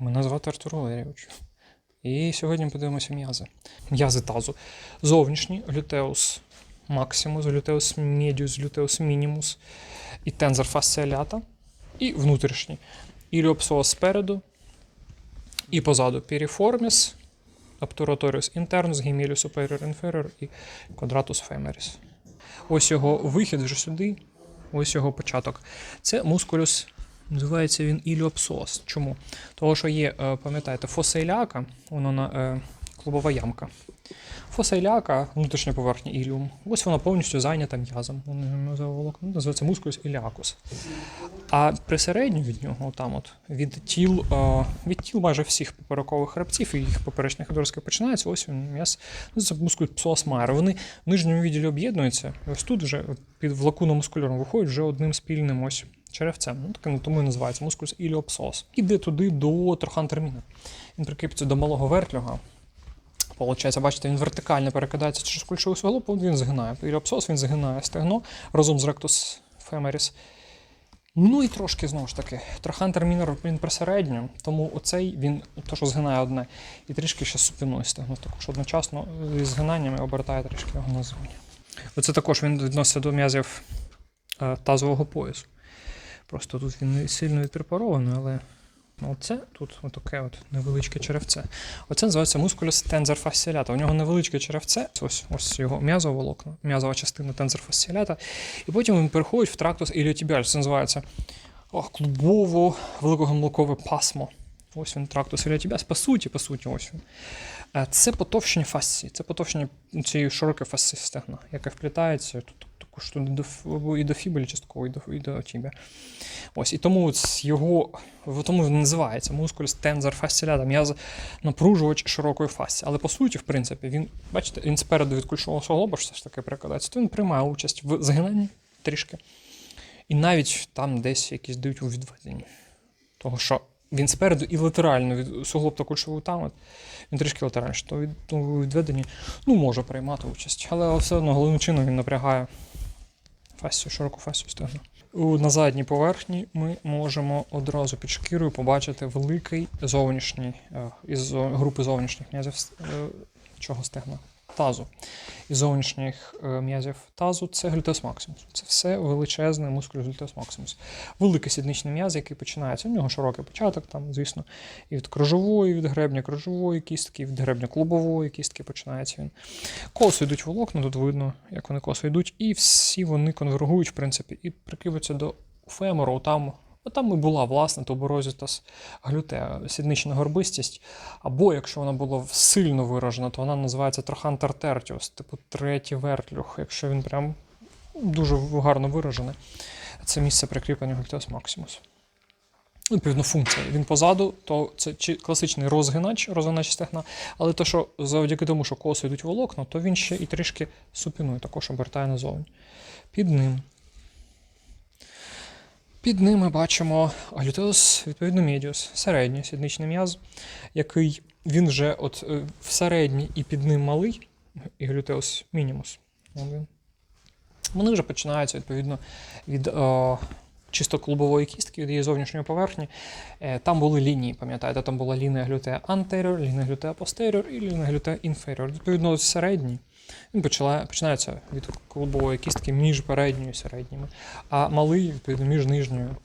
Мене звати Артур Валерійович. І сьогодні подивимося м'язи. М'язи тазу. Зовнішні глютеус максимус, глютеус медіус, глютеус мінімус і тензор фасціалята. І внутрішні. Іліопсоас спереду і позаду піріформіс, обтураторіус інтернус, геміліус superior inferior і квадратус фемеріс. Ось його вихід вже сюди, ось його початок. Це мускулюс, називається він іліопсос. Чому? Тому що є, е, пам'ятаєте, фосейляка, воно на е, клубова ямка. Фосейляка, внутрішня поверхня іліум, ось вона повністю зайнята м'язом. Називається мускулюс іліакус. А присередньо від нього, там от, від тіл, е, від тіл майже всіх поперекових хребців і їх поперечних відростків починається, ось він м'яз, це мускуль псоасмайра. Вони в нижньому відділі об'єднуються, ось тут вже під влакуномускуляром виходять вже одним спільним ось черевцем. Ну, таке, ну, тому і називається мускулус іліопсос. Іде туди до трохантерміна. Він прикріпиться до малого вертлюга. Получається, бачите, він вертикально перекидається через кульшовий суглоб, він згинає. Іліопсос він згинає стегно разом з ректус фемеріс. Ну і трошки знову ж таки, трохантер мінор він присередньо, тому оцей він то, що згинає одне, і трішки ще супіною стегно. Також одночасно зі згинаннями обертає трішки його назовні. Оце також він відноситься до м'язів е, тазового поясу. Просто тут він сильно відпрепарований, але ну, оце тут отаке от невеличке черевце. Оце називається мускулюс тензорфасіалята. У нього невеличке черевце, ось, ось його м'язове м'язова частина тензорфасіалята. І потім він переходить в трактус іліотібіаль. Це називається клубово великогомлокове пасмо. Ось він трактус іліотібіаль. По суті, по суті, ось він. Е, Це потовщення фасції, це потовщення цієї широкої фасції стегна, яке вплітається тут також і до, і до фібулі частково, і до, і до тібі. Ось, і тому його, тому він називається мускулюс тензор фасціалята, м'яз напружувач широкої фасції. Але по суті, в принципі, він, бачите, він спереду від кульшового суглоба все ж таки прикладається, то він приймає участь в згинанні трішки. І навіть там десь якісь дають у відведенні. Того, що він спереду і латерально від суглоб та кульшовий тамет, він трішки латеральніше, то від то у ну, може приймати участь. Але все одно головним чином він напрягає фасцію, широку фасцію стегна. На задній поверхні ми можемо одразу під шкірою побачити великий зовнішній е, із групи зовнішніх м'язів е, чого стегна? Тазу. Із зовнішніх е, м'язів тазу це глютеус максимус. Це все величезний мускул глютеус максимус. Великий сідничний м'яз, який починається. У нього широкий початок, там, звісно, і від кружової, від гребня кружової кістки, і від гребня клубової кістки починається він. Косо йдуть волокна, тут видно, як вони косо йдуть, і всі вони конвергують, в принципі, і прикриваються до фемору, там. От там і була власне туберозітас глютеа, сіднична горбистість. Або якщо вона була сильно виражена, то вона називається трохантер типу третій вертлюг, якщо він прям дуже гарно виражений. Це місце прикріплення глютеус максимус. Ну, Відповідно, функція. Він позаду, то це чи класичний розгинач, розгинач стегна, але то, що завдяки тому, що косо йдуть волокна, то він ще і трішки супінує, також обертає назовні. Під ним. Під ним ми бачимо глютеус, відповідно, медіус, середній сідничний м'яз, який він вже от е, в середній і під ним малий, і глютеус мінімус. Вони вже починаються відповідно від е, чисто клубової кістки, від її зовнішньої поверхні. Е, там були лінії, пам'ятаєте, там була лінія глютеа anterior, лінія глютеа posterior і лінія глютеа inferior. Відповідно, середній. Він починає, починається від клубової кістки між передньою і середніми, а малий, відповідно, між нижньою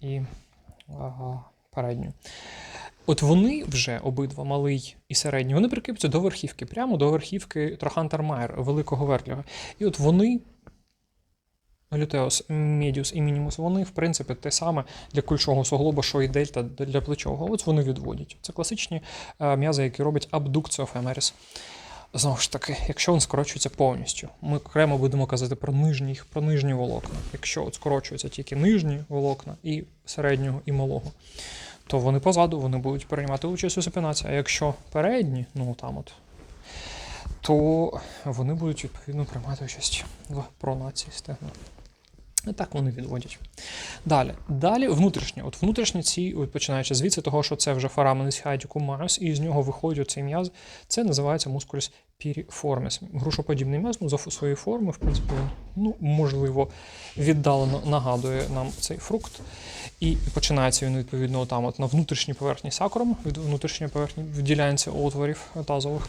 і ага, передньою. От вони вже обидва, малий і середній, вони прикріплюються до верхівки, прямо до верхівки Трохантермайер, великого вертлюга. І от вони, Лютеус, Медіус і Мінімус, вони, в принципі, те саме для кульшового суглоба, що і дельта для плечового. От вони відводять. Це класичні е, м'язи, які роблять абдукцію фемеріс. Знову ж таки, якщо він скорочується повністю, ми окремо будемо казати про нижні, про нижні волокна. Якщо от скорочуються тільки нижні волокна і середнього, і малого, то вони позаду вони будуть приймати участь у супінації. А якщо передні, ну там от, то вони будуть відповідно приймати участь в пронації стегна. І так вони відводять. Далі, далі внутрішні. От внутрішні ці, от починаючи звідси, того, що це вже фораменис хайтіку майус, і з нього виходить цей м'яз, це називається мускулюс піріформіс. Грушоподібний м'яз, ну, за своєю формою, в принципі, ну, можливо, віддалено нагадує нам цей фрукт. І починається він відповідно там от на внутрішній поверхні сакром, від внутрішньої поверхні в ділянці отворів тазових,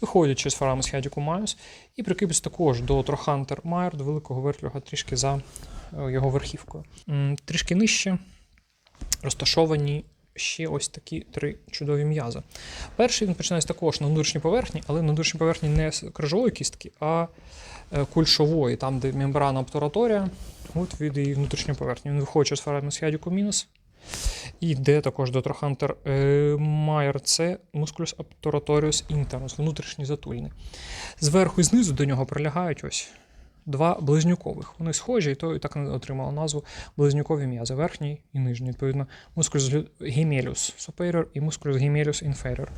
виходять через фарамус хедіку майус і прикріпиться також до Трохантер Майер, до великого вертлюга трішки за е, його верхівкою. Трішки нижче розташовані ще ось такі три чудові м'язи. Перший він починається також на внутрішній поверхні, але на внутрішній поверхні не з крижової кістки, а е, кульшової, там, де мембрана обтураторія, от від її внутрішньої поверхні. Він виходить через фарамус мінус. І йде також до Трохантер Майер, це мускулюс обтураторіус інтернус, внутрішній затульний. Зверху і знизу до нього прилягають ось два близнюкових. Вони схожі, і то і так отримало назву близнюкові м'язи, верхній і нижній. Відповідно, мускулюс gemellus superior і мускулюс gemellus inferior.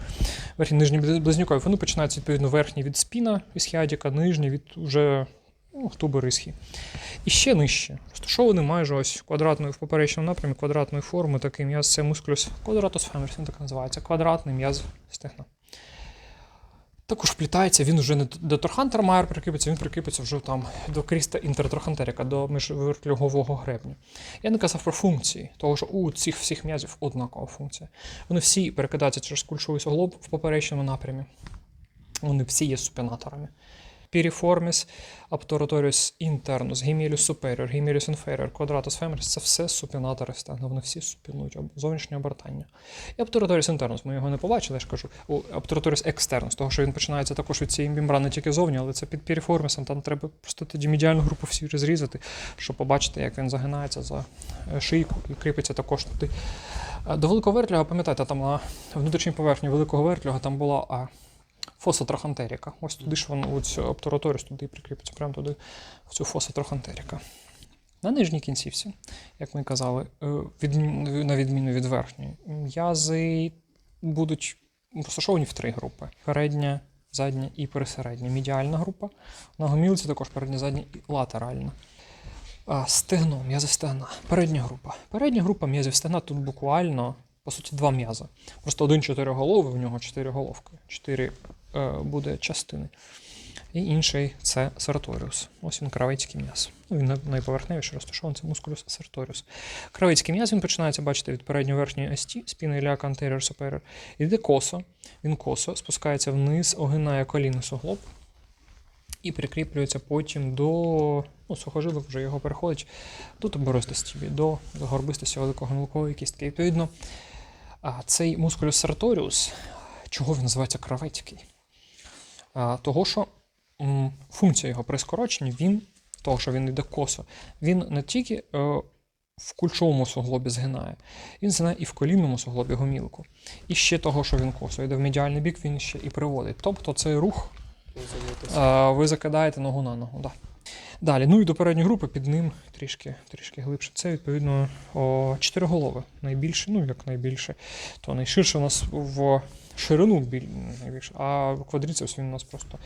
Верхній і нижній близнюкові. Вони починаються відповідно верхній від спіна ісхіадіка, нижній від уже ну, тубер. І ще нижче, розташований майже ось квадратною в поперечному напрямі квадратної форми такий м'яз, це мускулюс quadratus femoris, він так називається, квадратний м'яз стегна. Також вплітається, він вже не до Торхантер має прикріпиться, він прикипиться вже там до Кріста Інтертрохантерика, до міжвертлюгового гребня. Я не казав про функції, того що у цих всіх м'язів однакова функція. Вони всі перекидаються через кульшовий суглоб в поперечному напрямі. Вони всі є супінаторами. Piriformis, Obturatorius internus, Gemellus superior, Gemellus inferior, Quadratus femoris – це все супінатори стегна, вони всі супінують зовнішнє обертання. І Obturatorius internus, ми його не побачили, я ж кажу, у Obturatorius externus, того що він починається також від цієї мембрани тільки зовні, але це під Piriformisом, там треба просто тоді медіальну групу всі розрізати, щоб побачити, як він загинається за е, шийку і кріпиться також туди. Е, До великого вертлюга, пам'ятаєте, там на внутрішній поверхні великого вертлюга там була а, фоса трохантеріка. Ось туди ж воно, ось обтураторіс туди прикріпиться, прямо туди, в цю фосотрохантеріка. На нижній кінцівці, як ми казали, е, відмін- на відміну від верхньої, м'язи будуть розташовані в три групи: передня, задня і пересередня. Медіальна група. На гомілці також передня, задня і латеральна. А, Стегно, м'язи стегна. Передня група. Передня група м'язів стегна тут буквально, по суті, два м'язи. Просто один чотириголовий, в нього чотири головки, чотири е, буде частини. І інший це серторіус. Ось він кравецький м'яз. Ну, він най- найповерхневіше розташований, це мускулюс серторіус. Кравецький м'яз він починається, бачите, від передньої верхньої ST, спіна іліак anterior superior. Іде косо, він косо, спускається вниз, огинає коліно суглоб і прикріплюється потім до ну, сухожилок, вже його переходить до тоборостості, до, до горбистості великого мілкової кістки. Відповідно, цей мускулюс серторіус, чого він називається кравецький? Того, що функція його при скороченні, він, того, що він йде косо, він не тільки е, в кульшовому суглобі згинає, він згинає і в колінному суглобі гомілку. І ще того, що він косо йде в медіальний бік, він ще і приводить. Тобто цей рух ви закидаєте ногу на ногу. Да. Далі, ну і до передньої групи під ним трішки, трішки глибше. Це відповідно о, чотириголове. Найбільше, ну як найбільше, то найширше у нас в ширину біль, найбільше, а квадріцепс він у нас просто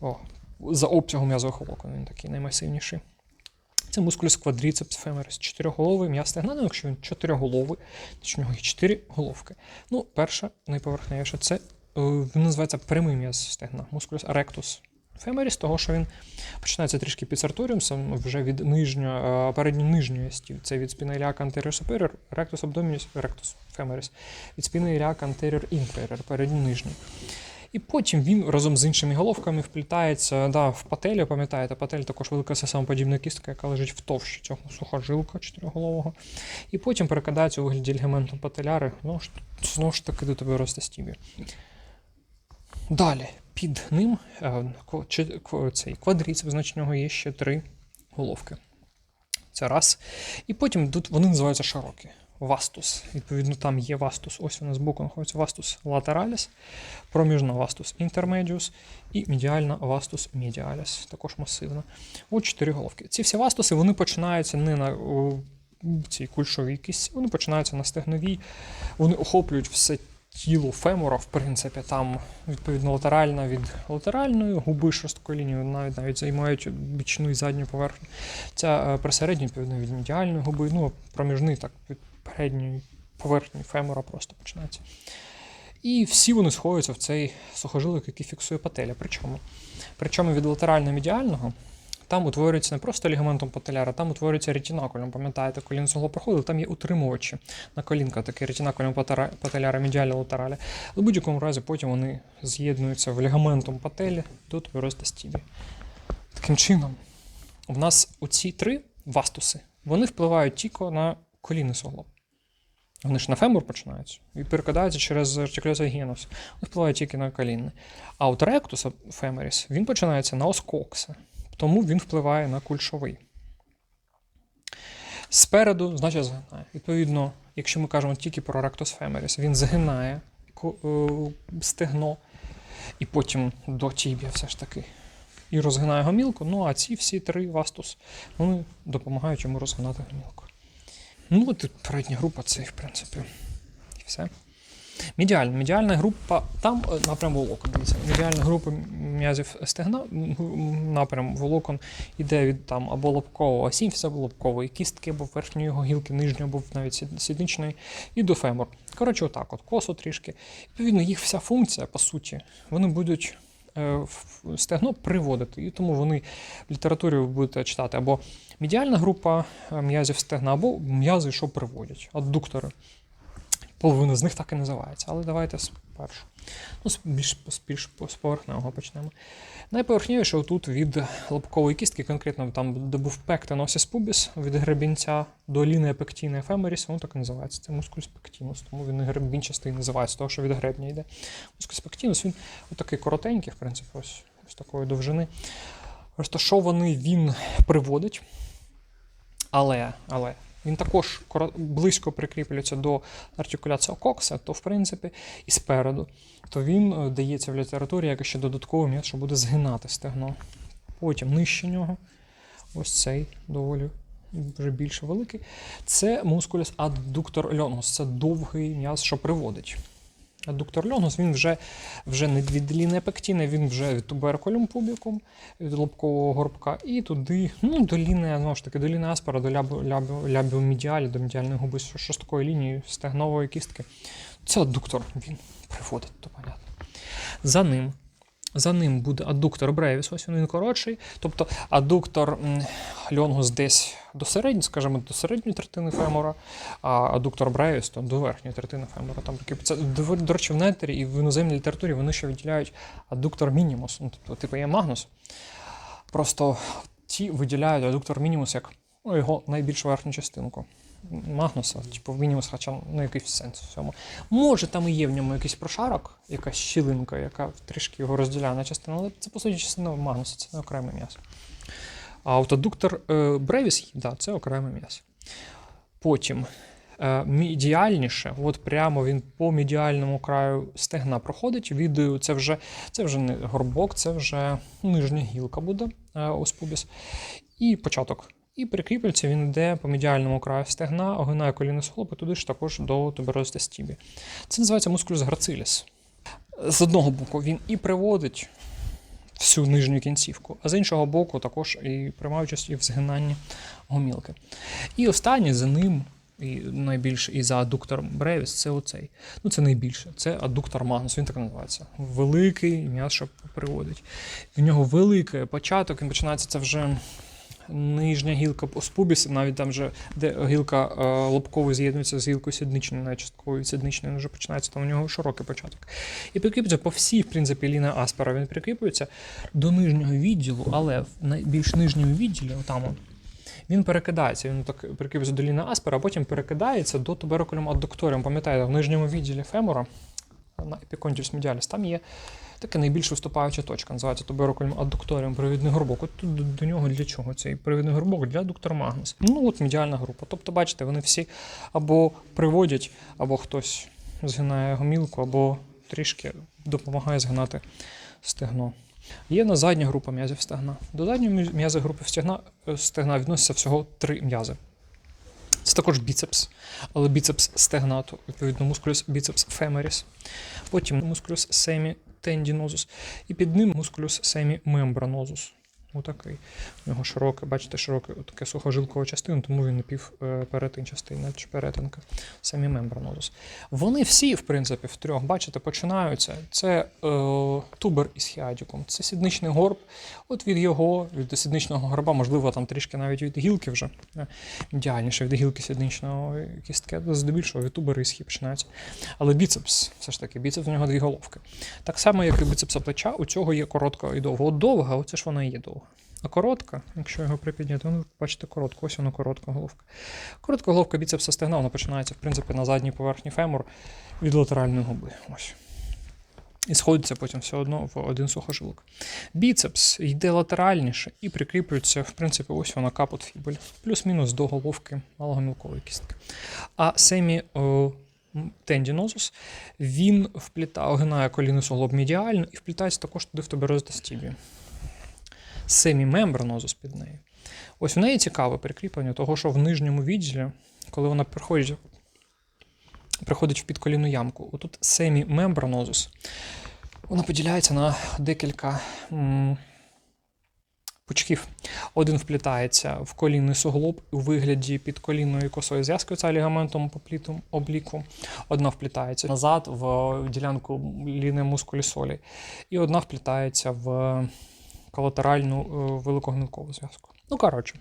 о, за обсягом м'язових волокон, він такий наймасивніший. Це мускулюс квадріцепс фемерис, чотириголовий м'яз стегна, ну, якщо він чотириголовий, то в нього є чотири головки. Ну, перша, найповерхневіша, це е, він називається прямий м'яз стегна, мускулюс ректус фемеріс, того, що він починається трішки під сарторіумсом, вже від передньої нижньої стів. Це від спина іліака anterior superior, rectus abdominis, rectus femoris, від спини іліака anterior inferior, передній нижній. І потім він разом з іншими головками вплітається да, в пателю, пам'ятаєте, патель також велика самоподібна кістка, яка лежить в товщі цього сухожилка чотириголового. І потім перекидається у вигляді лігаменту пателяри, ж, знову ж таки до тебе росте стібі. Далі, під ним е, цей квадріцеп, значить, нього є ще три головки. Це раз. І потім тут вони називаються широкі. Вастус. Відповідно, там є вастус. Ось вона збоку знаходиться вастус латераліс, проміжна вастус інтермедіус і медіальна вастус медіаліс, також масивна. От чотири головки. Ці всі вастуси вони починаються не на цій кульшовій кісті, вони починаються на стегновій, вони охоплюють все тіло фемора, в принципі, там відповідно латеральна від латеральної губи шорсткої лінії, навіть навіть займають бічну і задню поверхню. Ця е, присередня, відповідно, від медіальної губи, ну, проміжний так від передньої поверхні фемора просто починається. І всі вони сходяться в цей сухожилок, який фіксує пателя. Причому? Причому від латерально-медіального там утворюється не просто лігаментом пателяра, там утворюється ретінакулем. Пам'ятаєте, коліно суглоб проходили, там є утримувачі на колінка, таке ретінакулем пателяра медіалі латералі. В будь-якому разі потім вони з'єднуються в лігаментом пателі до туберостастібі. Таким чином, в нас оці три вастуси вони впливають тільки на колінний суглоб. Вони ж на фемур починаються і перекидаються через артикуляцію генус. Вони впливають тільки на колінне. А от ректус фемеріс він починається на оскокса, тому він впливає на кульшовий. Спереду, значить, згинає. Відповідно, якщо ми кажемо тільки про ректус фемеріс, він згинає е, стегно і потім до тібія все ж таки. І розгинає гомілку. Ну а ці всі три вастус вони допомагають йому розгинати гомілку. Ну, от передня група це, в принципі, і все. Медіальна. Медіальна група, там е, напрям волокон. Дивіться, медіальна група м'язів стегна, напрям волокон іде від там або лобкового сімфіса, або лобкової кістки, або верхньої його гілки, нижньої, або навіть сідничної, і до фемор. Коротше, отак, от косо трішки. Відповідно, їх вся функція, по суті, вони будуть е, стегно приводити. І тому вони в літературі ви будете читати або медіальна група е, м'язів стегна, або м'язи, що приводять, аддуктори. Половина з них так і називається. Але давайте спершу. Ну, більш, з поверхневого почнемо. Найповерхневіше тут від лобкової кістки, конкретно там, де був пектеносіс пубіс, від гребінця до лінія пектіна ефемеріс, воно так і називається. Це мускулюс пектінус, тому він гребінчастий називається, тому що від гребня йде. Мускулюс пектінус, він отакий коротенький, в принципі, ось, ось такої довжини. Розташований він приводить, але, але він також близько прикріплюється до артикуляції кокса, то в принципі і спереду, то він е, дається в літературі як ще додатковий м'яз, що буде згинати стегно. Потім нижче нього, ось цей доволі вже більш великий. Це мускулюс аддуктор льонгус, це довгий м'яз, що приводить. Аддуктор льонгус, він вже, вже не від лінії пектіни, він вже від туберкулюм пубікум, від лобкового горбка, і туди, ну, до ліни, знову ж таки, до лінії аспера, до лябу, лябу, до медіальної губи з лінії стегнової кістки. Це доктор він приводить, то понятно. За ним. За ним буде аддуктор бревіс, ось він коротший. Тобто аддуктор м, льонгус десь до середньої, скажімо, до середньої третини фемора, а аддуктор бревіс то до верхньої третини фемора. Там це до, речі, в нетері і в іноземній літературі вони ще виділяють аддуктор мінімус. Ну, тобто, типу є магнус. Просто ті виділяють аддуктор мінімус як ну, його найбільш верхню частинку. Магнуса, типу мінімус, хоча ну, якийсь сенс в цьому. Може, там і є в ньому якийсь прошарок, якась щілинка, яка трішки його розділяє на частину, але це по суті частина Магнуса, це не окреме м'ясо. А от аддуктор е, Бревіс, да, це окреме м'ясо. Потім е, медіальніше, от прямо він по медіальному краю стегна проходить. Від, це, вже, це вже не горбок, це вже нижня гілка буде е, оспубіс. І початок. І прикріплюється, він йде по медіальному краю стегна, огинає коліно і туди ж також до туберозити стібі. Це називається мускулюс грациліс. З одного боку, він і приводить всю нижню кінцівку, а з іншого боку, також і приймає участь і в згинанні гомілки. І останній за ним, і найбільше, і за аддуктором Бревіс, це оцей. Ну, це найбільше. Це аддуктор Магнус, він так називається. Великий м'яз, що приводить. В нього великий початок, він починається це вже нижня гілка спубіс, навіть там вже де гілка е, лобкової з'єднується з гілкою сідничною, навіть частковою сідничною, вже починається, там у нього широкий початок. І прикріплюється по всій, в принципі, лінії аспера він прикріплюється до нижнього відділу, але в найбільш нижньому відділі, там він перекидається, він так прикріплюється до лінії аспера, а потім перекидається до туберкулем аддукторіум. Пам'ятаєте, в нижньому відділі фемора на епіконтіус медіаліс, там є така найбільш виступаюча точка, називається туберкулем аддукторіум, провідний горбок. От тут до, до нього для чого цей провідний горбок? Для аддуктор магнус. Ну от медіальна група. Тобто, бачите, вони всі або приводять, або хтось згинає гомілку, або трішки допомагає згинати стегно. Є на задня група м'язів стегна. До задньої м'язи групи стегна, е, стегна відносяться всього три м'язи. Це також біцепс, але біцепс стегнату, відповідно, мускулюс біцепс фемеріс. Потім мускулюс семітендінозус. І під ним мускулюс семімембранозус. Отакий. У нього широке, бачите, широке таке сухожилкова частина, тому він напів е, перетинчастий, чи перетинка. Самі мембранозус. Вони всі, в принципі, в трьох, бачите, починаються. Це е, тубер із хіадіком, це сідничний горб. От від його, від сідничного горба, можливо, там трішки навіть від гілки вже е, ідеальніше від гілки сідничного кістки, здебільшого від тубера і схід починаються. Але біцепс, все ж таки, біцепс у нього дві головки. Так само, як і біцепса плеча, у цього є коротка і довга. От довга, оце ж вона і є довга. А коротка, якщо його припідняти, ну, бачите коротку, ось вона коротка головка. Коротка головка біцепса стегна, вона починається, в принципі, на задній поверхні фемур від латеральної губи. Ось. І сходиться потім все одно в один сухожилок. Біцепс йде латеральніше і прикріплюється, в принципі, ось вона капот фібуль, плюс-мінус до головки малогомілкової кістки. А семі тендінозус, він вплітає, огинає коліно суглоб медіально і вплітається також туди в туберозу стібію. Семімембранозус під нею. Ось в неї цікаве прикріплення, того, що в нижньому відділі, коли вона приходить, в підколінну ямку, отут семімембранозус, вона поділяється на декілька м, пучків. Один вплітається в колінний суглоб у вигляді підколінної косої зв'язки, це лігаментом поплітом обліку. Одна вплітається назад в ділянку ліни мускулі солі, і одна вплітається в колатеральну е, великогнилкову зв'язку. Ну, коротше,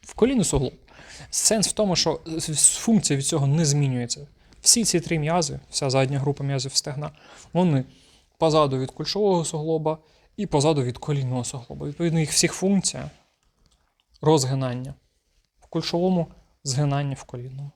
в колінний суглоб. Сенс в тому, що функція від цього не змінюється. Всі ці три м'язи, вся задня група м'язів стегна, вони позаду від кульшового суглоба і позаду від колінного суглоба. Відповідно, їх всіх функція розгинання в кульшовому, згинання в колінному.